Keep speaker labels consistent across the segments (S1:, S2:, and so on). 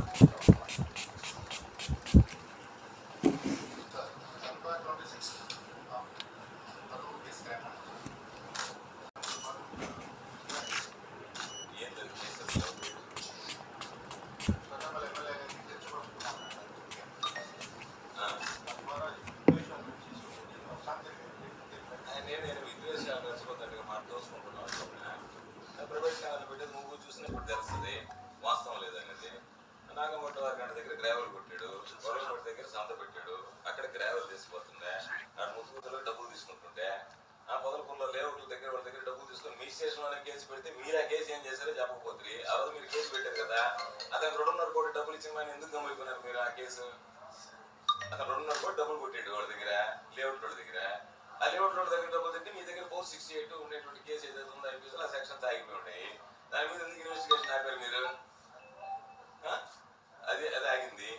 S1: fuck. నాగమూట వారి దగ్గర gravel కొట్టాడు గొడవలపట్టి దగ్గర సంత పెట్టాడు. అక్కడ గ్రావెల్ తీసుకుపోతుండే. ఆ ముసుగుతులో డబ్బులు తీసుకుంటుంటే ఆ పొదలకుండా లేఅవుట్ల దగ్గర వాళ్ళ దగ్గర డబ్బులు తీసుకుని మీ స్టేషన్లోనే కేసు పెడితే మీరు ఆ కేసు ఏం చేశారో చెప్పకపోతుంది ఆ రోజు మీరు కేసు పెట్టారు కదా. అతను రెండున్నర కోటి డబ్బులు ఇచ్చిన వాడిని ఎందుకు గమ్మైపోయినారు మీరు ఆ కేసు? అతను రెండున్నర కోటి డబ్బులు కొట్టాడు వాళ్ళ దగ్గర లేఅవుట్ వాళ్ళ దగ్గర. ఆ లేఅవుట్ వాళ్ళ దగ్గర డబ్బులు తింటే మీ దగ్గర ఫోర్ సిక్స్టీ ఎయిట్ ఉండేటువంటి కేసు ఏదైతే ఉందో ఐపీఎస్ ఆ సెక్షన్స్ ఆగిపోయి ఉన్నాయి. దాని మీద ఎందుకు ఇన్వెస్టిగేషన్ ఆపారు మీరు? ఆ? అది అది ఆగింది.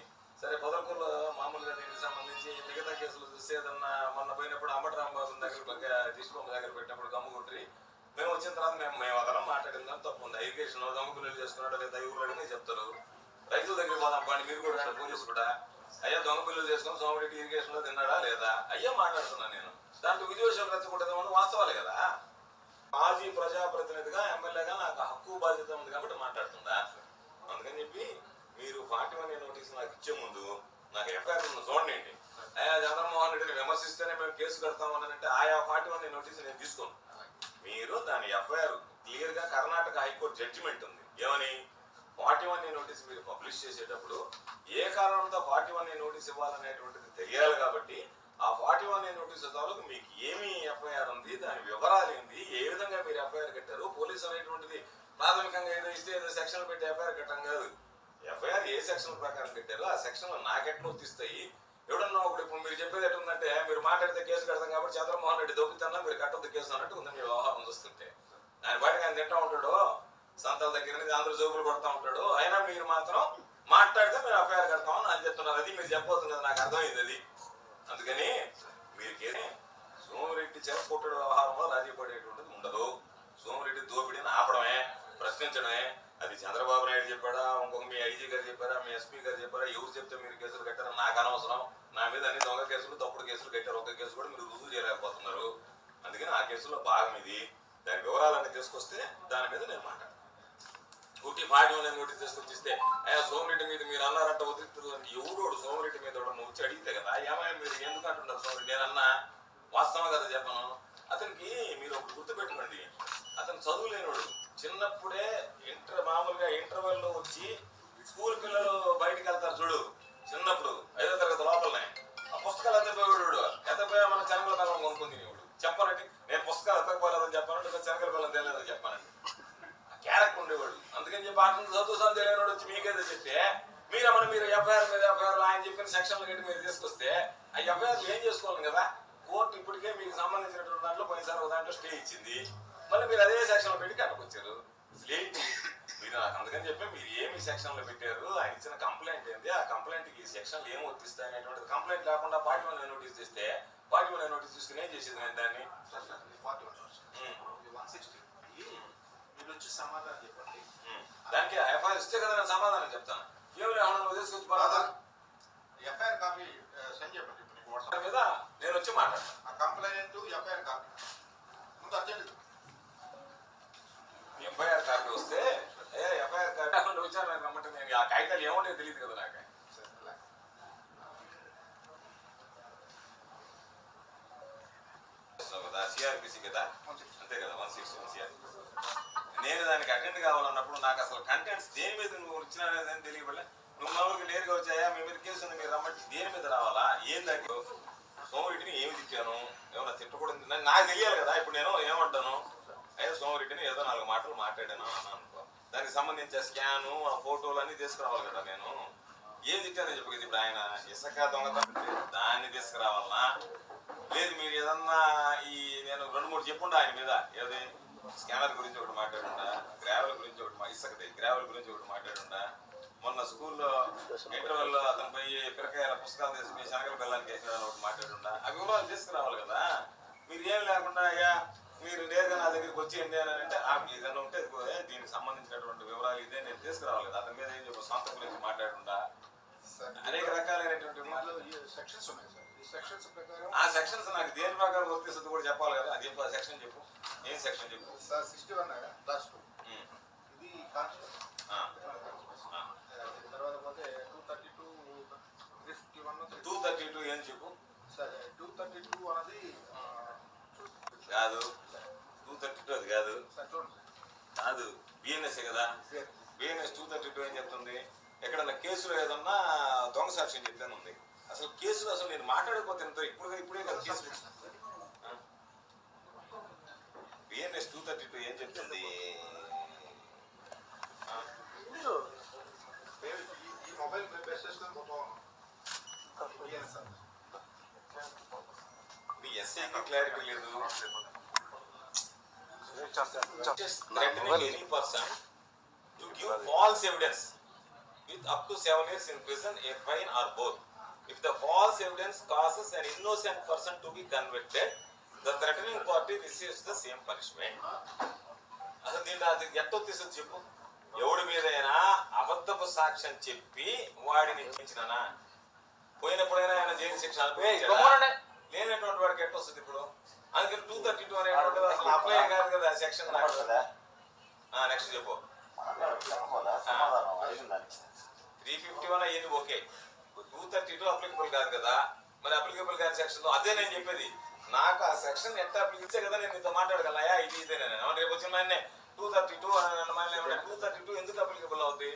S1: సరే పొదలకూరులో మామూలుగా దీనికి సంబంధించి మిగతా కేసులు చూస్తే ఏదన్నా మొన్న పోయినప్పుడు అంబటరాంబాబు దగ్గర తీసుకొని దగ్గర పెట్టినప్పుడు గమ్ము మేము వచ్చిన తర్వాత మేము మేము అదనం మాట్లాడిందాం తప్పు ఉంది. ఎడ్యుకేషన్ దొంగకులు చేసుకున్నాడు లేదా ఊరు అడిగినా చెప్తారు. రైతుల దగ్గర పోదాం పని మీరు కూడా పోలీసు కూడా. అయ్యా దొంగ పిల్లలు చేసుకుని సోమరెడ్డి ఇరిగేషన్లో తిన్నాడా లేదా? అయ్యా మాట్లాడుతున్నాను నేను. దాంట్లో విద్వేషాలు రెచ్చగొట్టేదామని వాస్తవాలే కదా. మాజీ ప్రజాప్రతినిధిగా ఎమ్మెల్యేగా నాకు హక్కు బాధ్యత ఉంది కాబట్టి మాట్లాడుతుందా అందుకని చెప్పి మీరు ఫార్టీ వన్ నోటీస్ నాకు ఇచ్చే ముందు నాకు ఎఫ్ఐఆర్ ఉంది చూడండి అయ్యా చంద్రమోహన్ రెడ్డిని విమర్శిస్తేనే మేము కేసు కడతామని అంటే ఆయా ఫార్టీ వన్ నోటీస్ నేను తీసుకోను. మీరు దాని ఎఫ్ఐఆర్ క్లియర్గా కర్ణాటక హైకోర్టు జడ్జిమెంట్ ఉంది. ఏమని? ఫార్టీ వన్ నోటీస్ మీరు పబ్లిష్ చేసేటప్పుడు ఏ కారణంతో ఫార్టీ వన్ నోటీస్ ఇవ్వాలనేటువంటిది తెలియాలి కాబట్టి ఆ ఫార్టీ వన్ నోటీస్ తాలూకు మీకు ఏమి ఎఫ్ఐఆర్ ఉంది దాని వివరాలు ఏంది ఏ విధంగా మీరు ఎఫ్ఐఆర్ కట్టారు పోలీసు అనేటువంటిది ప్రాథమికంగా ఏదో ఇస్తే ఏదో సెక్షన్ పెట్టి ఎఫ్ఐఆర్ కట్టడం కాదు. ఎఫ్ఐఆర్ ఏ సెక్షన్ ప్రకారం పెట్టారో ఆ సెక్షన్లో నాకెట్ వర్తిస్తాయి? ఎవడన్నా ఒకటి ఇప్పుడు మీరు చెప్పేది ఎట్టుందంటే మీరు మాట్లాడితే కేసు కడతాం కాబట్టి చంద్రమోహన్ రెడ్డి దొబ్బుతున్నా మీరు కట్టొద్దు కేసు అన్నట్టు ఉంది మీ వ్యవహారం చూస్తుంటే. ఆయన బయటకు ఆయన తింటా ఉంటాడు సంతాల దగ్గర నుంచి అందరూ జోబులు కొడతా ఉంటాడు. అయినా మీరు మాత్రం మాట్లాడితే మీరు ఎఫ్ఐఆర్ కడతామని అని చెప్తున్నారు. అది మీరు చెప్పబోతున్నది నాకు అర్థమైంది అది. అందుకని మీరు కేసు సోమిరెడ్డి చెరకొట్టడు వ్యవహారంలో రాజీ పడేటువంటిది ఉండదు. సోమిరెడ్డి దోపిడీని ఆపడమే ప్రశ్నించడమే అది చంద్రబాబు నాయుడు చెప్పాడా ఇంకొక మీ ఐజీ గారు చెప్పారా మీ ఎస్పీ గారు చెప్పారా ఎవరు చెప్తే మీరు కేసులు కట్టారా నాకు అనవసరం. నా మీద అన్ని దొంగ కేసులు తప్పుడు కేసులు కట్టారు. ఒక కేసు కూడా మీరు రుజువు చేయలేకపోతున్నారు. అందుకని ఆ కేసులో భాగం ఇది. దాని వివరాలన్నీ తీసుకొస్తే దాని మీద నేను మాట్లాడతాను పుట్టి భాగ్యం లేని నోటీస్ తీసుకొచ్చి ఇస్తే అయ్యా సోమిరెడ్డి మీద మీరు అన్నారంట ఉద్రిక్తులు ఎవరోడు సోమిరెడ్డి మీద వచ్చి అడిగితే కదా ఏమైనా మీరు ఎందుకు అంటున్నారు సోమిరెడ్డి? నేను అన్నా వాస్తవం కదా చెప్పను. అతనికి మీరు ఒకటి గుర్తుపెట్టుకోండి. అతను చదువులేనోడు చిన్నప్పుడే ఇంటర్ మామూలుగా ఇంటర్వెల్లో వచ్చి స్కూల్ పిల్లలు బయటికి వెళ్తారు చూడు. చిన్నప్పుడు ఐదో తరగతి లోపలనే. ఆ పుస్తకాలు ఎత్తపోయాడు ఎత్తపోయా మన చెనగల బెల్లం కొనుక్కుంది నీవుడు చెప్పనండి నేను పుస్తకాలు ఎత్తకపోలేదని చెప్పానంటే చెనగల బెల్లం తెలియదని చెప్పానండి క్యారెక్టర్ ఉండేవాడు. అందుకని చెప్పి అతను చదువుసాను తెలియనివాడు వచ్చి మీకేదో చెప్తే మీరేమన్నా మీరు ఎఫ్ఐఆర్ మీద ఎఫ్ఐఆర్ ఆయన చెప్పిన సెక్షన్లు కట్టి మీరు తీసుకొస్తే ఆ ఎఫ్ఐఆర్ ఏం చేసుకోవాలి కదా? కోర్టు ఇప్పటికే మీకు సంబంధించినటువంటి దాంట్లో పోయినసారి ఒక దాంట్లో స్టే ఇచ్చింది. మళ్ళీ మీరు అదే సెక్షన్లో పెట్టి కట్టకొచ్చారు అసలు ఏంటి? మీరు నాకు అందుకని చెప్పి మీరు ఏమి సెక్షన్లో పెట్టారు? ఆయన ఇచ్చిన కంప్లైంట్ ఏంటి ఆ కంప్లైంట్కి ఈ సెక్షన్లు ఏం వర్తిస్తాయి అనేటువంటిది కంప్లైంట్ లేకుండా పార్టీ వన్ నోటీస్ ఇస్తే పార్టీ వన్ నోటీస్ తీసుకుని ఏం చేసేది నేను దాన్ని. దానికి ఎఫ్ఐఆర్ ఇస్తే కదా నేను సమాధానం చెప్తాను. ఏమి నువ్వు తీసుకొచ్చి బాగా
S2: ఎఫ్ఐఆర్ కాపీ సెండ్ చెప్పండి. ఇప్పుడు
S1: మీద నేను వచ్చి మాట్లాడతాను.
S2: ఆ కంప్లైంట్ ఎఫ్ఐఆర్ కాపీ. ముందు అర్జెంట్
S1: ఎఫ్ఐఆర్ కాపీ వస్తే ఏ ఎఫ్ఐఆర్ కాపీ అక్కడ వచ్చాను రమ్మంటే నేను ఆ కాగితాలు ఏముండే తెలియదు కదా నాకు. కదా సిఆర్పిసి కదా? అంతే కదా వన్ సిక్స్ వన్ సిఆర్ నేను దానికి అటెండ్ కావాలన్నప్పుడు నాకు అసలు కంటెంట్స్ దేని మీద నువ్వు వచ్చినా అనేది తెలియబడలే. నువ్వు మామూలుగా నేరుగా వచ్చాయా? మీ మీద కేసు ఉంది మీరు రమ్మంటే దేని మీద రావాలా? ఏం దానికి సోమరెడ్డిని ఏమి తిట్టాను? ఏమన్నా తిట్టకూడదు? నాకు తెలియాలి కదా ఇప్పుడు నేను ఏమంటాను ఏదో నాలుగు మాటలు మాట్లాడాను అన్నాను అనుకో. దానికి సంబంధించిన స్కాను ఆ ఫోటోలు అన్ని తీసుకురావాలి కదా నేను. ఏం తిట్టానని చెప్పు ఇప్పుడు ఆయన. ఇసుక దొంగతనం దాన్ని తీసుకురావాలనా? లేదు మీరు ఏదన్నా ఈ నేను రెండు మూడు చెప్పుండా ఆయన మీద. ఏది? స్కానర్ గురించి ఒకటి మాట్లాడుండా? గ్రావెల్ గురించి ఒకటి మా- ఇసుకది గ్రావెల్ గురించి ఒకటి మాట్లాడుండా? మొన్న స్కూల్లో ఇంటర్వెల్లో అతను పోయి పిరకాయల పుస్తకాలు తీసుకుని శనగల పిల్లలకి వేసిన ఒకటి మాట్లాడుండా? అవి వివరాలు తీసుకురావాలి కదా. మీరు ఏం లేకుండా అయ్యా మీరు నేరుగా నా దగ్గరికి వచ్చేయండి అని అంటే ఆ ఏదైనా ఉంటే దీనికి సంబంధించినటువంటి వివరాలు ఇదే నేను తీసుకురావాలి అతని మీద ఏం చెప్పు సొంత గురించి మాట్లాడకుండా అనేక రకాలైనటువంటి
S2: సెక్షన్స్ ఉన్నాయి సార్. ఈ సెక్షన్స్ ప్రకారం
S1: ఆ సెక్షన్స్ నాకు దేని ప్రకారం వర్తిస్తుంది కూడా చెప్పాలి కదా. అది సెక్షన్ చెప్పు. ఏం సెక్షన్ చెప్పు?
S2: Sir sixty one clause two
S1: um.
S2: ఇది. తర్వాత పోతే two thirty two fifty one
S1: two thirty two ఏం చెప్పు?
S2: సార్ టూ థర్టీ టూ అనేది
S1: కాదు. టూ థర్టీ టూ అది కాదు. కాదు బిఎన్ఎస్ కదా. బిఎన్ఎస్ టూ థర్టీ టూ ఏం చెప్తుంది? ఎక్కడన్నా కేసులో ఏదన్నా దొంగ సాక్ష్యం చెప్తాను ఉంది. అసలు కేసులో అసలు నేను మాట్లాడకపోతే ఎంత ఇప్పుడు ఇప్పుడే కదా case BNS two thirty two ఏం చెప్తుంది?
S2: మొబైల్
S1: మీ ఎస్ఐకి క్లారిటీ లేదు. To false evidence with up to seven a fine or if the false evidence causes an innocent person to be the threatening party receives the same punishment అసలు దీంట్లో అది ఎంతో తీసుకుని చెప్పు ఎవడి మీదైనా అబద్ధపు సాక్ష్యం చెప్పి వాడిని ఇచ్చినానా పోయినప్పుడైనా ఆయన జైలు శిక్ష లేనటువంటి వాడికి ఎట్టొస్తుంది ఇప్పుడు అందుకని టూ థర్టీ టూ అనేటువంటిది అసలు అప్లై కాదు కదా సెక్షన్ నెక్స్ట్ చెప్పు. త్రీ ఫిఫ్టీ వన్ అయ్యింది okay two thirty two applicable కాదు కదా. మరి అప్లికబుల్ కాదు సెక్షన్ అదే నేను చెప్పేది. నాకు ఆ సెక్షన్ ఎంత అప్లికిచ్చే కదా నేను ఇంత మాట్లాడగలయా ఇది ఇదే నేను. రేపు వచ్చిన two thirty two two thirty two ఎందుకు అప్లికబుల్ అవుతుంది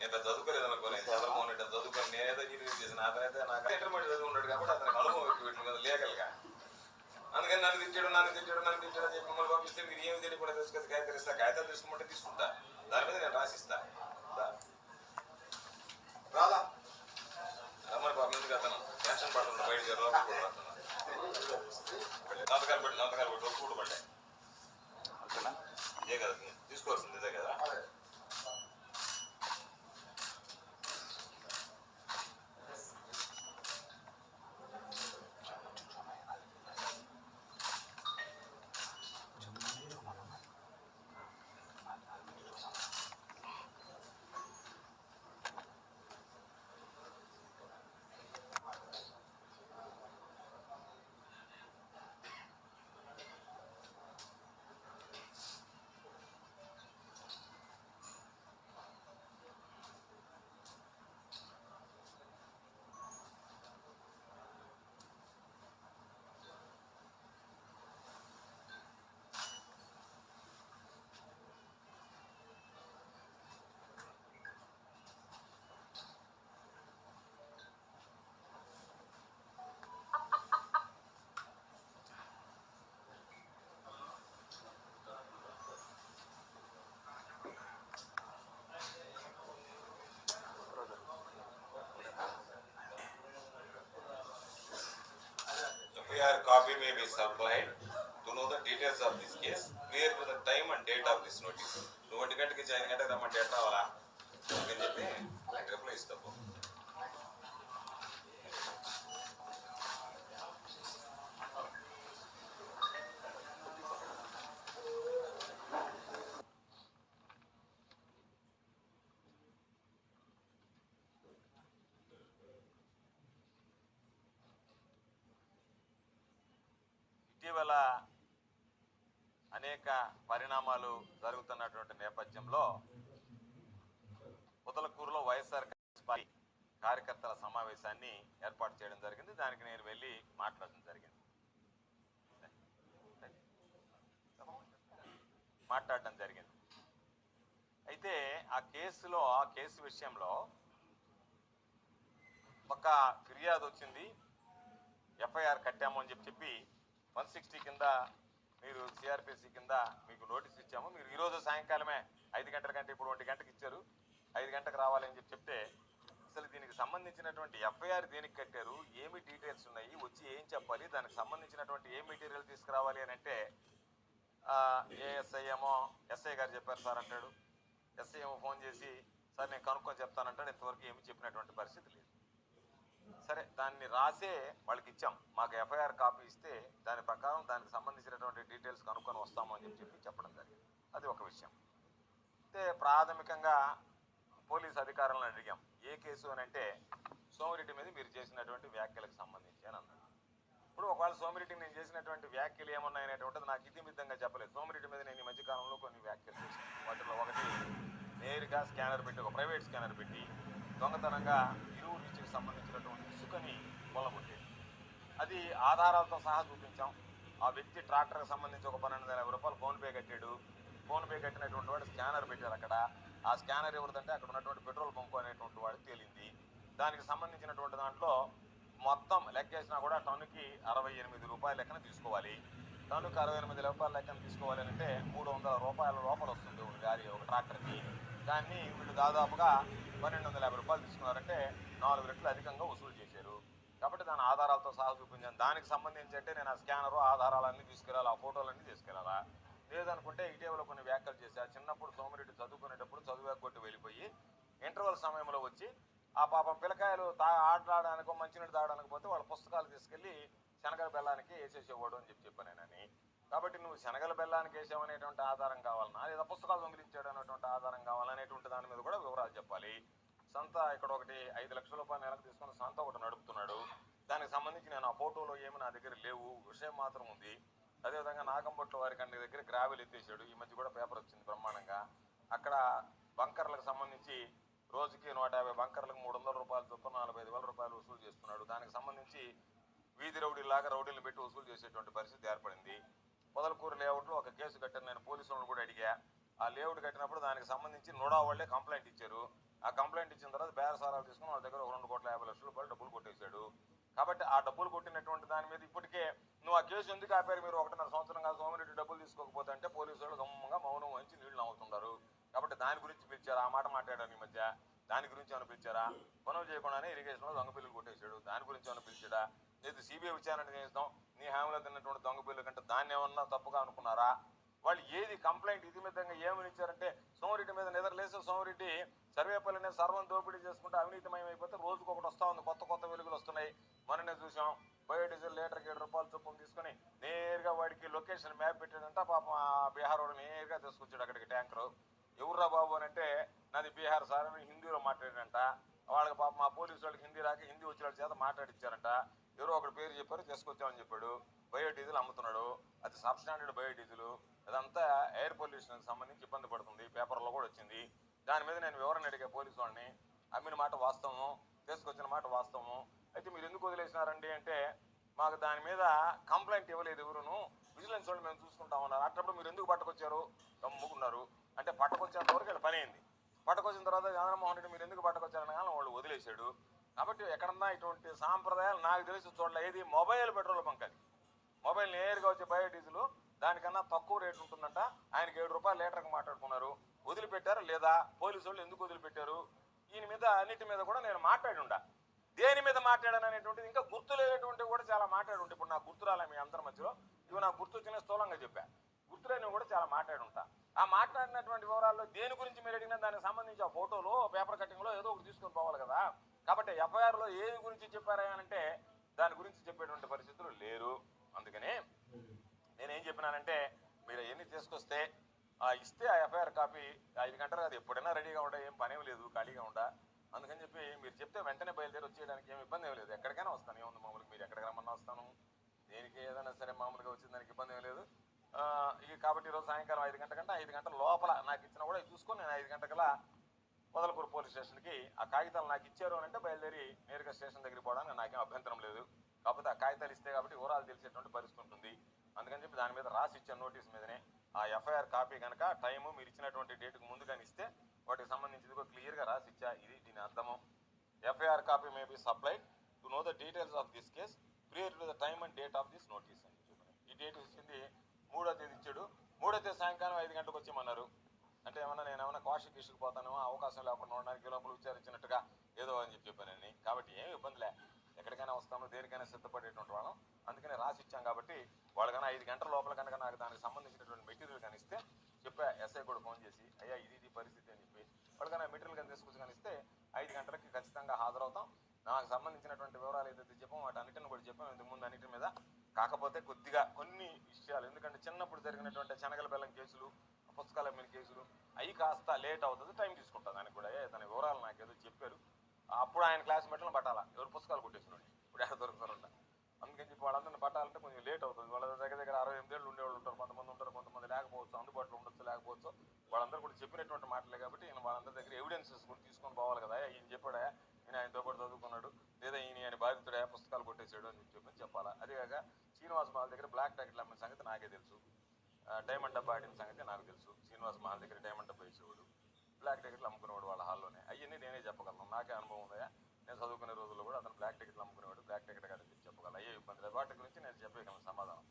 S1: నేను చదువుకోలేదు అనుకో నేను చదువుకోని చదువుకొని నేనేదో ఇంజనీరింగ్ చేసిన అతనైతే నాకు ఇంటర్మీడియట్ చదువు ఉన్నాడు కాబట్టి అతనికి అనుభవం వీటి మీద లీగల్గా. అందుకని నన్ను తిట్టాడు నన్ను తిట్టాడు నన్ను తిట్టాడు అని చెప్పి మమ్మల్ని పంపిస్తే మీరు ఏమి తెలియకుండా తీసుకొచ్చి కాగితాలు ఇస్తా కాగితాలు తీసుకుంటే తీసుకుంటా. దాని మీద నేను రాసిస్తా దా.
S2: రాదా
S1: రమ్మని పాపం ఎందుకు అతను టెన్షన్ పడుతుంది బయట లోపల కూడా పడుతున్నా దంతకాలు పెట్టి దంతకాలు పెట్టి ఒప్పుడు పడ్డాయి ఇదే కదా తీసుకోవాల్సింది ఇదే కదా
S2: అదే
S1: FIR copy may be supplied to know the details of this case, where to the time and date of this notice. నువ్వు ఒంటి గంటకి ఇచ్చి ఐదు గంటకి రమ్మంటే ఎట్లా రావాలా అని చెప్పి రిప్లై ఇస్తావు ఇటీవల అనేక పరిణామాలు జరుగుతున్నటువంటి నేపథ్యంలో ఉదలకూరులో వైఎస్ఆర్ కాంగ్రెస్ పార్టీ కార్యకర్తల సమావేశాన్ని ఏర్పాటు చేయడం జరిగింది. దానికి నేను వెళ్ళి మాట్లాడడం జరిగింది. మాట్లాడడం జరిగింది. అయితే ఆ కేసులో ఆ కేసు విషయంలో ఒక ఫిర్యాదు వచ్చింది. ఎఫ్ఐఆర్ కట్టాము అని చెప్పి చెప్పి వన్ సిక్స్టీ కింద మీరు సిఆర్పిసి కింద మీకు నోటీస్ ఇచ్చాము. మీరు ఈరోజు సాయంకాలమే ఐదు గంటల కంటే ఇప్పుడు ఒంటి గంటకి ఇచ్చారు. ఐదు గంటకు రావాలని చెప్పి చెప్తే అసలు దీనికి సంబంధించినటువంటి ఎఫ్ఐఆర్ దేనికి కట్టారు? ఏమి డీటెయిల్స్ ఉన్నాయి? వచ్చి ఏం చెప్పాలి? దానికి సంబంధించినటువంటి ఏ మెటీరియల్ తీసుకురావాలి అని అంటే ఏఎస్ఐ ఏమో ఎస్ఐ గారు చెప్పారు సార్ అంటాడు. ఎస్ఐ ఏమో ఫోన్ చేసి సార్ నేను కనుక్కొని చెప్తానంటాడు. ఇంతవరకు ఏమి చెప్పినటువంటి పరిస్థితి లేదు. సరే దాన్ని రాసే వాళ్ళకి ఇచ్చాం. మాకు ఎఫ్ఐఆర్ కాపీ ఇస్తే దాని ప్రకారం దానికి సంబంధించినటువంటి డీటెయిల్స్ కనుక్కొని వస్తాము అని చెప్పి చెప్పి చెప్పడం జరిగింది. అది ఒక విషయం. అయితే ప్రాథమికంగా పోలీస్ అధికారులను అడిగాం. ఏ కేసు అని అంటే సోమిరెడ్డి మీద మీరు చేసినటువంటి వ్యాఖ్యలకు సంబంధించి అని అన్నాడు ఇప్పుడు ఒకవేళ సోమిరెడ్డి నేను చేసినటువంటి వ్యాఖ్యలు ఏమన్నాయనేటువంటిది నాకు ఇతిమిద్దంగా చెప్పలేదు. సోమిరెడ్డి మీద నేను ఈ మధ్యకాలంలో కొన్ని వ్యాఖ్యలు చేశాను. వాటిలో ఒకటి నేరుగా స్కానర్ పెట్టి ఒక ప్రైవేట్ స్కానర్ పెట్టి దొంగతనంగా రీచ్కి సంబంధించినటువంటి ఇసుకని కొల్లగొట్టేది అది ఆధారాలతో సహా చూపించాం. ఆ వ్యక్తి ట్రాక్టర్కి సంబంధించి ఒక పన్నెండు వేల యాభై రూపాయలు ఫోన్పే కట్టాడు. ఫోన్పే కట్టినటువంటి వాడు స్కానర్ పెట్టారు అక్కడ. ఆ స్కానర్ ఎవరిదంటే అక్కడ ఉన్నటువంటి పెట్రోల్ పంపు అనేటువంటి వాడికి తేలింది. దానికి సంబంధించినటువంటి దాంట్లో మొత్తం లెక్కేసినా కూడా టన్నుకి అరవై ఎనిమిది రూపాయల లెక్కన తీసుకోవాలి. టన్నుకి అరవై ఎనిమిది రూపాయల లెక్కన తీసుకోవాలి అంటే మూడు వందల రూపాయల లోపల వస్తుంది ఒక గారి ఒక ట్రాక్టర్కి. దాన్ని వీళ్ళు దాదాపుగా పన్నెండు వందల యాభై రూపాయలు తీసుకున్నారంటే నాలుగు రెట్లు అధికంగా వసూలు చేశారు. కాబట్టి దాని ఆధారాలతో సహా చూపించాను. దానికి సంబంధించి అంటే నేను ఆ స్కానర్ ఆధారాలన్నీ తీసుకెళ్ళాలి ఆ ఫోటోలన్నీ తీసుకెళ్ళాలా? లేదనుకుంటే ఇటీవల కొన్ని వ్యాఖ్యలు చేశారు చిన్నప్పుడు సోమిరెడ్డి చదువుకునేటప్పుడు చదువు కొట్టి వెళ్ళిపోయి ఇంటర్వల్ సమయంలో వచ్చి ఆ పాపం పిల్లకాయలు తా ఆటలాడడానికో మంచినీళ్ళు తాగడానికి పోతే వాళ్ళ పుస్తకాలు తీసుకెళ్ళి శనగల బెల్లానికి వేసేసేవాడు అని చెప్పి చెప్పానేనని కాబట్టి నువ్వు శనగల బెల్లానికి వేసావనేటువంటి ఆధారం కావాలన్నా లేదా పుస్తకాలు దొంగిలించాడు అనేటువంటి ఆధారం కావాలనేటువంటి దాని మీద కూడా వివరాలు చెప్పాలి. సంత ఇక్కడ ఒకటి ఐదు లక్షల రూపాయలు నెలకు తీసుకున్న సంత ఒకటి నడుపుతున్నాడు. దానికి సంబంధించి నేను ఆ ఫోటోలో ఏమి నా దగ్గర లేవు. విషయం మాత్రం ఉంది. అదేవిధంగా నాగంపట్ల వారి కంటి దగ్గర గ్రావెల్ ఎత్తేసాడు. ఈ మధ్య కూడా పేపర్ వచ్చింది బ్రహ్మాండంగా. అక్కడ బంకర్లకు సంబంధించి రోజుకి నూట యాభై బంకర్లకు మూడు వందల రూపాయలు చొప్పున నలభై ఐదు వేల రూపాయలు వసూలు చేస్తున్నాడు. దానికి సంబంధించి వీధి రౌడీలాగా రౌడీలను పెట్టి వసూలు చేసేటువంటి పరిస్థితి ఏర్పడింది. పొదలకూరు లేఅవుట్లో ఒక కేసు కట్టాను. నేను పోలీసులను కూడా అడిగా. ఆ లేఅవుట్ కట్టినప్పుడు దానికి సంబంధించి నోడా వాళ్ళే కంప్లైంట్ ఇచ్చారు. ఆ కంప్లైంట్ ఇచ్చిన తర్వాత బేరసారాలు తీసుకుని వాళ్ళ దగ్గర ఒక రెండు కోట్ల యాభై లక్షల రూపాయలు డబ్బులు కొట్టేశాడు. కాబట్టి ఆ డబ్బులు కొట్టినటువంటి దాని మీద ఇప్పటికే నువ్వు ఆ కేసు ఎందుకు ఆపారు మీరు ఒకటిన్నర సంవత్సరం కాదు సోమిరెడ్డి డబ్బులు తీసుకోకపోతే అంటే పోలీసు వాళ్ళు గమ్మంగా మౌనం వహించి నీళ్ళు నవ్వుతున్నారు కాబట్టి దాని గురించి పిలిచారా? ఆ మాట మాట్లాడారు ఈ మధ్య. దాని గురించి ఏమైనా పిలిచారా? పనులు చేయకుండానే ఇరిగేషన్లో దొంగ బిల్లులు కొట్టేశాడు. దాని గురించి ఏమైనా పిలిచాడా? లేదు సిబిఐ విచారణ చేస్తాం నీ హామీలో తిన్నటువంటి దొంగ బిల్లు కంటే దాన్ని ఏమన్నా తప్పుగా అనుకున్నారా? వాళ్ళు ఏది కంప్లైంట్ ఇది విధంగా ఏమని ఇచ్చారంటే సోమిరెడ్డి మీద నిద్రలేసి సోమిరెడ్డి సర్వేపల్లిని సర్వం దోపిడీ చేసుకుంటే అవినీతిమయం అయిపోతే రోజుకు ఒకటి వస్తూ ఉంది. కొత్త కొత్త వెలుగులు వస్తున్నాయి. మొన్ననే చూసాం బయోడీజిల్ లీటర్కి ఏడు రూపాయలు చొప్పున తీసుకొని నేరుగా వాడికి లొకేషన్ మ్యాప్ పెట్టాడంట పాపం ఆ బీహార్ వాడు నేరుగా తీసుకొచ్చాడు అక్కడికి ట్యాంకరు. ఎవర్రా బాబు అని అంటే నాది బీహార్ సార్ అని హిందీలో మాట్లాడాడంట. వాళ్ళకి పాపం మా పోలీసు వాళ్ళకి హిందీ రాక హిందీ వచ్చిన వాళ్ళ చేత మాట్లాడిచ్చారంట. ఎవరో ఒకటి పేరు చెప్పారు తీసుకొచ్చామని చెప్పాడు. బయోడీజిల్ అమ్ముతున్నాడు. అది సబ్ స్టాండర్డ్ బయోడీజిల్. అదంతా ఎయిర్ పొల్యూషన్కి సంబంధించి ఇబ్బంది పడుతుంది. పేపర్లో కూడా వచ్చింది. దాని మీద నేను వివరణ అడిగా పోలీసు వాళ్ళని. అమ్మిన మాట వాస్తవము తీసుకొచ్చిన మాట వాస్తవము. అయితే మీరు ఎందుకు వదిలేసినారండి అంటే మాకు దాని మీద కంప్లైంట్ ఇవ్వలేదు ఎవరును. విజిలెన్స్ వాళ్ళు మేము చూసుకుంటాం ఉన్నారు. అట్టప్పుడు మీరు ఎందుకు పట్టుకొచ్చారు? గమ్ముకున్నారు. అంటే పట్టుకొచ్చేంత వరకు వీళ్ళు పని అయింది. పట్టుకొచ్చిన తర్వాత చంద్రమోహన్ రెడ్డి మీరు ఎందుకు పట్టుకొచ్చారని కానీ వాళ్ళు వదిలేశాడు. కాబట్టి ఎక్కడన్నా ఇటువంటి సాంప్రదాయాలు నాకు తెలిసి చూడలే ఏది? మొబైల్ పెట్రోల్ బంక్ అది. మొబైల్ నేరుగా వచ్చే బయోడీజిల్ దానికన్నా తక్కువ రేటు ఉంటుందంట. ఆయనకి ఏడు రూపాయలు లీటర్కి మాట్లాడుకున్నారు. వదిలిపెట్టారు లేదా పోలీసు వాళ్ళు ఎందుకు వదిలిపెట్టారు? ఈయన మీద అన్నిటి మీద కూడా నేను మాట్లాడి ఉండా దేని మీద మాట్లాడాను అనేటువంటిది ఇంకా గుర్తు లేనటువంటివి కూడా చాలా మాట్లాడి ఉంటాయి ఇప్పుడు నాకు గుర్తు రాలే మీ అందరి మధ్యలో. ఇవి నాకు గుర్తు వచ్చిన స్థూలంగా చెప్పా. గుర్తులేనివి కూడా చాలా మాట్లాడి ఉంటా ఆ మాట్లాడినటువంటి వివరాల్లో దేని గురించి మీరు అడిగినా దానికి సంబంధించి ఆ ఫోటోలు పేపర్ కటింగ్లో ఏదో ఒకటి తీసుకొని పోవాలి కదా. కాబట్టి ఎఫ్ఐఆర్లో ఏది గురించి చెప్పారా అని అంటే దాని గురించి చెప్పేటువంటి పరిస్థితులు లేరు. అందుకని నేనేం చెప్పినానంటే మీరు ఎన్ని తీసుకొస్తే ఇస్తే ఆ ఎఫ్ఐఆర్ కాపీ ఐదు గంటలు అది ఎప్పుడైనా రెడీగా ఉండే ఏం పనేం లేదు ఖాళీగా ఉండా. అందుకని చెప్పి మీరు చెప్తే వెంటనే బయలుదేరి వచ్చేయడానికి ఏం ఇబ్బంది ఏం లేదు. ఎక్కడికైనా వస్తాను ఏముంది మామూలుగా మీరు ఎక్కడికి రమ్మన్నా వస్తాను. దేనికి ఏదైనా సరే మామూలుగా వచ్చిన దానికి ఇబ్బంది ఏం లేదు. ఇక కాబట్టి ఈరోజు సాయంకాలం ఐదు గంటల కంటే ఐదు గంటల లోపల నాకు ఇచ్చినా కూడా చూసుకొని నేను ఐదు గంటకలా పొదలకూరు పోలీస్ స్టేషన్కి ఆ కాగితాలు నాకు ఇచ్చారు అని అంటే బయలుదేరి నేరుగా స్టేషన్ దగ్గరికి పోవడానికి నాకేం అభ్యంతరం లేదు. కాకపోతే ఆ కాగితాలు ఇస్తే కాబట్టి వివరాలు తెలిసేటువంటి పరిస్థితి ఉంటుంది. అందుకని చెప్పి దాని మీద రాసి ఇచ్చాను నోటీస్ మీదనే. ఆ ఎఫ్ఐఆర్ కాపీ కనుక టైము మీరు ఇచ్చినటువంటి డేట్కు ముందు కానీ ఇస్తే వాటికి సంబంధించింది కూడా క్లియర్గా రాసి ఇచ్చా ఇది దీని అర్థము. FIR copy may be supplied. To know the details of this case prior to the time and date of this notice అని ఈ డేట్ ఇచ్చింది మూడో తేదీ ఇచ్చాడు. మూడో తేదీ సాయంకాలం ఐదు గంటలకు వచ్చేయమన్నారు అంటే ఏమన్నా నేను ఏమన్నా ఇష్యూకి పోతానేమో అవకాశం లేకుండా ఉండడానికి లోపల విచారించినట్టుగా ఏదో అని చెప్పి చెప్పానండి కాబట్టి ఏమి ఇబ్బందిలే ఎక్కడికైనా వస్తాము దేనికైనా సిద్ధపడేటువంటి వాళ్ళం. అందుకని రాసి ఇచ్చాం కాబట్టి వాళ్ళకన్నా ఐదు గంటల లోపల కనుక నాకు దానికి సంబంధించినటువంటి మెటీరియల్ కనిస్తే చెప్పా ఎస్ఐ కూడా ఫోన్ చేసి అయ్యా ఇది ఇది పరిస్థితి అని చెప్పి. వాళ్ళకన్నా మెటీరియల్ కానీ తీసుకొచ్చి కనిస్తే ఐదు గంటలకి ఖచ్చితంగా హాజరవుతాం. నాకు సంబంధించినటువంటి వివరాలు ఏదైతే చెప్పాం వాటి అన్నిటిని కూడా చెప్పాము ఇంతకు ముందు అన్నిటి మీద కాకపోతే కొద్దిగా కొన్ని విషయాలు. ఎందుకంటే చిన్నప్పుడు జరిగినటువంటి శనగల బెల్లం కేసులు పుస్తకాల మీద కేసులు అవి కాస్త లేట్ అవుతుంది టైం తీసుకుంటుంది దానికి కూడా ఏ, తన వివరాలు నాకు ఏదో చెప్పారు. అప్పుడు ఆయన క్లాస్మేట్లను పట్టాలా? ఎవరు పుస్తకాలు కొట్టేసినోడి ఇప్పుడు ఎక్కడ దొరుకుతారంట అందుకని చెప్పి వాళ్ళందరిని పట్టాలంటే కొంచెం లేట్ అవుతుంది. వాళ్ళ దగ్గర దగ్గర అరవై ఎనిమిది ఏళ్ళు ఉండేవాళ్ళు ఉంటారు. కొంతమంది ఉంటారు కొంతమంది లేకపోవచ్చు. అందుబాటులో ఉండొచ్చు లేకపోవచ్చు. వాళ్ళందరూ కూడా చెప్పినటువంటి మాటలే కాబట్టి ఈయన వాళ్ళందరి దగ్గర ఎవిడెన్సెస్ కూడా తీసుకొని పోవాలి కదా. ఈయన చెప్పాడా? ఈయన ఆయనతో పాటు చదువుకున్నాడు. లేదా ఈయన ఆయన బాధితుడే? పుస్తకాలు కొట్టేసాడు అని చెప్పి చెప్పాలా? అదేగాక శ్రీనివాస్ మహల్ దగ్గర బ్లాక్ టాకెట్లు అమ్మిన సంగతి నాకే తెలుసు. డైమండ్ డబ్బా ఆడిన సంగతి నాకు తెలుసు. శ్రీనివాస్ మహల్ దగ్గర డైమండ్ డబ్బా వేసేవాడు. బ్లాక్ టికెట్లు అమ్ముకునేవాడు వాళ్ళ హాల్లోనే. అవన్నీ నేనే చెప్పగలను. నాకే అనుభవం ఉందా నేను చదువుకునే రోజుల్లో కూడా అతను బ్లాక్ టికెట్లు అమ్ముకునేవాడు. బ్లాక్ టికెట్ కాదని చెప్పగలను. అయ్యే ఇబ్బంది లేదు. వాటి గురించి నేను చెప్పగలను సమాధానం.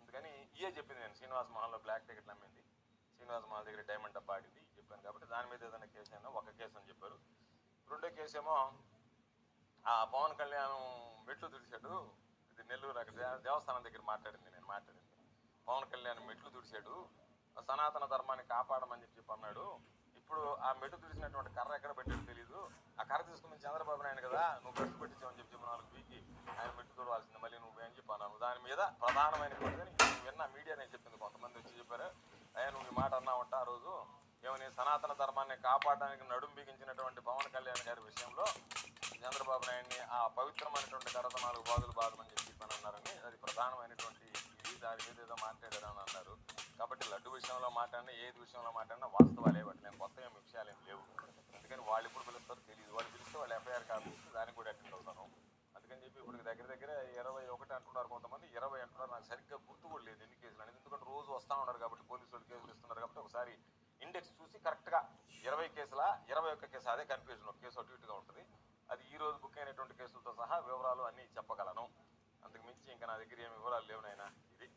S1: అందుకని ఇయే చెప్పింది నేను. శ్రీనివాస్ మహల్లో బ్లాక్ టికెట్లు అమ్మింది. శ్రీనివాస్ మహల్ దగ్గర డైమండ్ డబ్బా ఆడింది. చెప్పాను కాబట్టి దాని మీద ఏదైనా కేసు అయినా ఒక కేసు అని చెప్పారు. రెండో కేసు ఏమో ఆ పవన్ కళ్యాణ్ మెట్లు తుడిచాడు. ఇది నెల్లూరు అక్కడ దేవస్థానం దగ్గర మాట్లాడింది నేను మాట్లాడింది. పవన్ కళ్యాణ్ మెట్లు తుడిచాడు. సనాతన ధర్మాన్ని కాపాడమని చెప్పి అన్నాడు ఇప్పుడు ఆ మెట్టు తుడిచినటువంటి కర్ర ఎక్కడ పెట్టాడు తెలియదు ఆ కర్ర తీసుకుని చంద్రబాబు నాయుడు కదా నువ్వు ఖర్చు పెట్టించావని చెప్పి నాలుగు పీకి ఆయన మెట్టు చూడవలసింది మళ్ళీ నువ్వు ఏం చెప్పాను దాని మీద ప్రధానమైనటువంటిదని నేను మీడియా నేను చెప్పింది కొంతమంది వచ్చి చెప్పారు. అయ్యా నువ్వు ఈ మాట అన్నావంట ఆ రోజు. ఏమని సనాతన ధర్మాన్ని కాపాడడానికి నడుం బిగించినటువంటి పవన్ కళ్యాణ్ గారి విషయంలో చంద్రబాబు నాయుడిని ఆ పవిత్రమైనటువంటి కరత నాలుగు బాధలు బాధమని చెప్పి చెప్పని అన్నారని అది ప్రధానమైనటువంటి ఇది దాని మీద ఏదో మాట్లాడారని అన్నారు. కాబట్టి లడ్డు విషయంలో మాట్లాడినా ఏది విషయంలో మాట్లాడినా వాస్తవాలే బట్టి నేను కొత్త ఏం విషయాలు ఏం లేవు. అందుకని వాళ్ళు ఇప్పుడు పిలుస్తారో తెలియదు వాళ్ళు పిలిస్తే వాళ్ళు ఎఫ్ఐఆర్ కాదు దానికి కూడా అటెండ్ అవుతాను. అందుకని చెప్పి ఇప్పుడు దగ్గర దగ్గర ఇరవై ఒకటి అంటున్నారు కొంతమంది ఇరవై అంటున్నారు. నాకు సరిగ్గా గుర్తు కూడా లేదు ఎన్ని కేసులు అనేది ఎందుకంటే రోజు వస్తూ ఉన్నారు కాబట్టి పోలీసు వాళ్ళు కేసులు ఇస్తున్నారు కాబట్టి ఒకసారి ఇండెక్స్ చూసి కరెక్ట్గా ఇరవై కేసుల ఇరవై ఒక్క కేసు అదే కన్ఫ్యూజన్. ఒక కేసు అటు ఇటుగా ఉంటుంది. అది ఈ రోజు బుక్ అయినటువంటి కేసులతో సహా వివరాలు అన్నీ చెప్పగలను. అంతకు మించి ఇంకా నా దగ్గర ఏమి వివరాలు లేవు నాయన.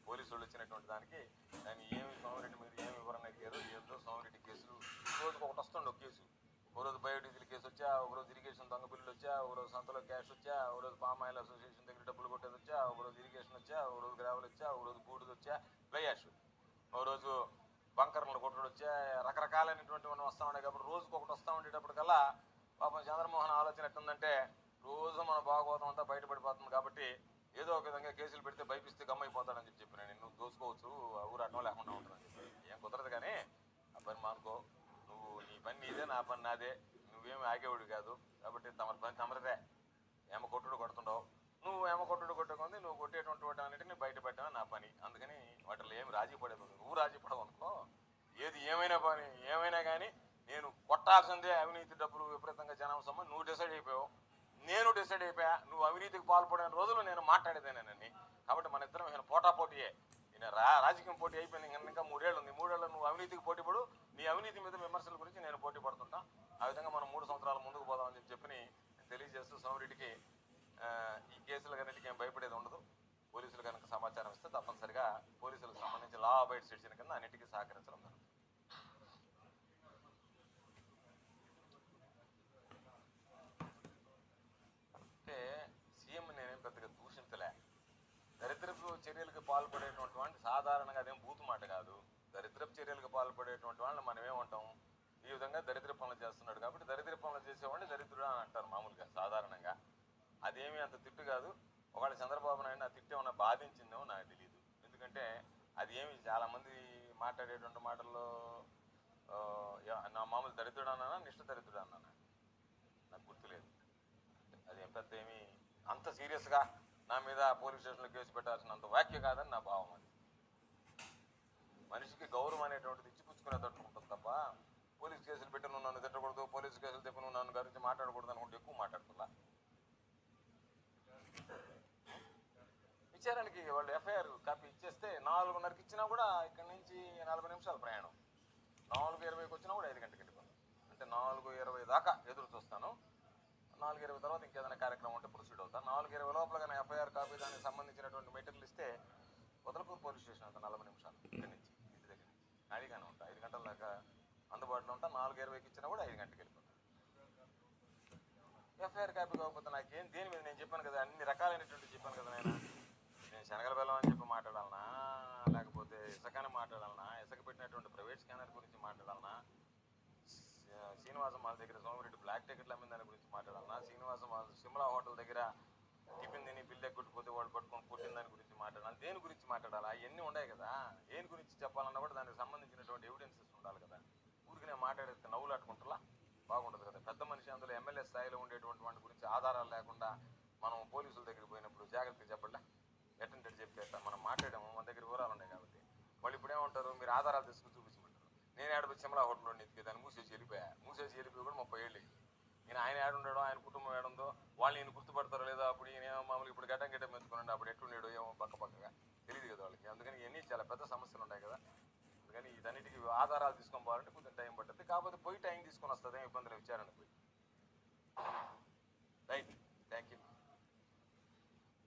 S1: పోలీసులు వచ్చినటువంటి దానికి దాన్ని ఏమి సోమిరెడ్డి మీరు ఏమి వివరణ అడిగారు ఏదో సోమిరెడ్డి కేసులు ఈ రోజుకి ఒకటి వస్తుంది ఒక కేసు. ఒక రోజు బయోడీజిల్ కేసు వచ్చా ఒక రోజు ఇరిగేషన్ దొంగ బిల్లులు వచ్చా ఒక రోజు సంతలో క్యాష్ వచ్చా ఒక రోజు పామ్ ఆయిల్ అసోసియేషన్ దగ్గర డబ్బులు కొట్టేది వచ్చా ఒకరోజు ఇరిగేషన్ వచ్చా ఒక రోజు గ్రావెల్ వచ్చా ఒక రోజు బూడిది వచ్చా ఫ్లై ఒకరోజు ఒక రోజు బంకర్లు కొట్టడం వచ్చా రకరకాలైనటువంటి మనం వస్తూ ఉండే కాబట్టి రోజుకి ఒకటి వస్తూ ఉండేటప్పటికల్లా పాపం చంద్రమోహన్ ఆలోచన ఎట్టుందంటే రోజు మన భాగవతం అంతా బయటపడిపోతుంది కాబట్టి ఏదో ఒక విధంగా కేసులు పెడితే భయపిస్తే గమ్మైపోతాడని చెప్పి చెప్పిన నిన్ను నువ్వు దోసుకోవచ్చు ఊరు అడ్డం లేకుండా ఉంటుందని చెప్పి ఏం కుదరదు కానీ ఆ పని మానుకో. నువ్వు నీ పని నీదే నా పని నాదే. నువ్వేమి ఆగేవాడు కాదు. కాబట్టి తమ పని తమరిదే. ఏమ కొట్టుడు కొడుతుండవు. నువ్వు ఏమ కొట్టుడు కొట్టుకుంది నువ్వు కొట్టేటువంటి వాటి అన్నిటిని బయట పెట్టడం నా పని. అందుకని వాటిలో ఏమి రాజీ పడేది నువ్వు రాజీ పడవు అనుకో. ఏది ఏమైనా పని ఏమైనా కానీ నేను కొట్టాల్సిందే అవినీతి డబ్బులు విపరీతంగా జనం సొమ్ము. నువ్వు డిసైడ్ అయిపోయావు. నేను డిసైడ్ అయిపోయా నువ్వు అవినీతికి పాల్పడిన రోజులు నేను మాట్లాడేదేనని కాబట్టి మన ఇద్దరం ఈయన పోటా పోటీయే. ఈయన రా రాజకీయం పోటీ అయిపోయింది ఇంకా మూడేళ్ళు ఉంది. మూడేళ్ళు నువ్వు అవినీతికి పోటీ పడు. నీ అవినీతి మీద విమర్శల గురించి నేను పోటీ పడుతుంటా. ఆ విధంగా మనం మూడు సంవత్సరాల ముందుకు పోదామని చెప్పి చెప్పి తెలియజేస్తూ సోమరెడ్డికి ఈ కేసులు కన్నిటికీ ఏం భయపడేది ఉండదు. పోలీసులు కనుక సమాచారం ఇస్తే తప్పనిసరిగా పోలీసులకు సంబంధించి లా అబైడ్ సెక్షన్ కింద అన్నిటికీ సహకరించడం జరుగుతుంది అంటే సీఎం నేనేం పెద్దగా దూషించలే దరిద్రపు చర్యలకు పాల్పడేటువంటి వాడిని సాధారణంగా అదేం బూతు మాట కాదు. దరిద్రపు చర్యలకు పాల్పడేటువంటి వాళ్ళని మనం ఈ విధంగా దరిద్ర పనులు చేస్తున్నాడు కాబట్టి దరిద్ర పనులు చేసేవాడిని దరిద్రుడు అని అంటారు మామూలుగా సాధారణంగా. అదేమీ అంత తిట్టు కాదు. ఒకవేళ చంద్రబాబు నాయుడు ఆ తిట్టు ఏమన్నా బాధించిందేమో నాకు తెలియదు ఎందుకంటే అది ఏమి చాలామంది మాట్లాడేటువంటి మాటల్లో నా మామూలు దరిద్రుడు అన్నానా నిష్ఠ దరిద్రుడు అన్నానా? నాకు గుర్తులేదు. అది ఏం పెద్ద ఏమీ అంత సీరియస్గా నా మీద పోలీస్ స్టేషన్లో కేసు పెట్టాల్సినంత వాక్య కాదని నా భావం అది. మనిషికి గౌరవం అనేటువంటిది ఇచ్చిపుచ్చుకునేటట్టు ఉంటుంది తప్ప పోలీస్ కేసులు పెట్టి నువ్వు నన్ను తిట్టకూడదు పోలీస్ కేసులు చెప్పి నువ్వు నన్ను గురించి మాట్లాడకూడదు అనుకుంటే ఎక్కువ మాట్లాడుతున్నా. విచారానికి వాళ్ళు ఎఫ్ఐఆర్ కాపీ ఇచ్చేస్తే నాలుగున్నరకి ఇచ్చినా కూడా ఇక్కడ నుంచి నలభై నిమిషాలు ప్రయాణం. నాలుగు ఇరవైకి వచ్చినా కూడా ఐదు గంటలకు వెళ్ళిపోతాను అంటే నాలుగు ఇరవై దాకా ఎదురు చూస్తాను. నాలుగు ఇరవై తర్వాత ఇంకేదైనా కార్యక్రమం ఉంటే ప్రొసీడ్ అవుతాను నాలుగు ఇరవై లోపల కానీ ఎఫ్ఐఆర్ కాపీ దానికి సంబంధించినటువంటి మెటీరియల్ ఇస్తే వదలపూర్ పోలీస్ స్టేషన్ అంతా నలభై నిమిషాలు ఇక్కడి నుంచి ఇంటి దగ్గర నుంచి. ఖాళీగానే ఉంటా. ఐదు గంటల దాకా అందుబాటులో ఉంటా. నాలుగు ఇరవైకి ఇచ్చినా కూడా ఐదు గంటలకు వెళ్ళిపోతాను ఎఫ్ఐఆర్ కాపీ కాకపోతే నాకేం దేని మీద? నేను చెప్పాను కదా అన్ని రకాలైనటువంటి చెప్పాను కదా నేను నేను శనగల బెల్లం అని చెప్పి మాట్లాడాలనా? లేకపోతే ఇసుకని మాట్లాడాలనా? ఇసుక పెట్టినటువంటి ప్రైవేట్ స్కానర్ గురించి మాట్లాడాలనా? శ్రీనివాసం మాల్ దగ్గర సోమిరెడ్డి బ్లాక్ టికెట్లు అమ్మిన దాని గురించి మాట్లాడాలన్నా శ్రీనివాసం మాల్ సిమ్లా హోటల్ దగ్గర టిఫిన్ తిని బిల్లు ఎగ్గొట్టుకుపోతే వాళ్ళు పట్టుకొని కొట్టిన దాని గురించి మాట్లాడాలి. దేని గురించి మాట్లాడాలి? అవన్నీ ఉన్నాయి కదా. దేని గురించి చెప్పాలన్నా కూడా దానికి సంబంధించినటువంటి ఎవిడెన్సెస్ ఉండాలి కదా. ఊరికి నేను మాట్లాడేది నవ్వులు బాగుండదు కదా. పెద్ద మనిషి అందులో ఎమ్మెల్యే స్థాయిలో ఉండేటువంటి వాటి గురించి ఆధారాలు లేకుండా మనం పోలీసుల దగ్గరికి పోయినప్పుడు జాగ్రత్తగా చెప్పట్లే ఎట్టంటే చెప్పేట మనం మాట్లాడాము? మన దగ్గర వివరాలు ఉన్నాయి కాబట్టి. వాళ్ళు ఇప్పుడు ఏమంటారు? మీరు ఆధారాలు తీసుకుని చూపించమంటారు. నేను ఏడబోయి సిమ్లా హోటల్లో నెత్తికి దాన్ని మూసేసి వెళ్ళిపోయా. మూసేసి వెళ్ళిపోయి కూడా ముప్పై ఏళ్ళు అయ్యింది నేను ఆయన ఏడుండడో ఆయన కుటుంబం ఏడుందో వాళ్ళు నేను గుర్తుపడతారో లేదో అప్పుడు ఈయన మామూలుగా ఇప్పుడు గడ్డం గడ్డం మెచ్చుకున్నాడు అప్పుడు ఎట్టుండేడు ఏమో పక్క పక్కగా తెలియదు కదా వాళ్ళకి. అందుకని ఇవన్నీ చాలా పెద్ద సమస్యలు ఉన్నాయి కదా. అందుకని ఇదన్నిటికి ఆధారాలు తీసుకొని పోవాలంటే కొంచెం టైం పడుతుంది కాకపోతే పోయి టైం తీసుకొని వస్తుంది ఏం ఇబ్బందులు విచారణకు పోయి. రైట్. Thank you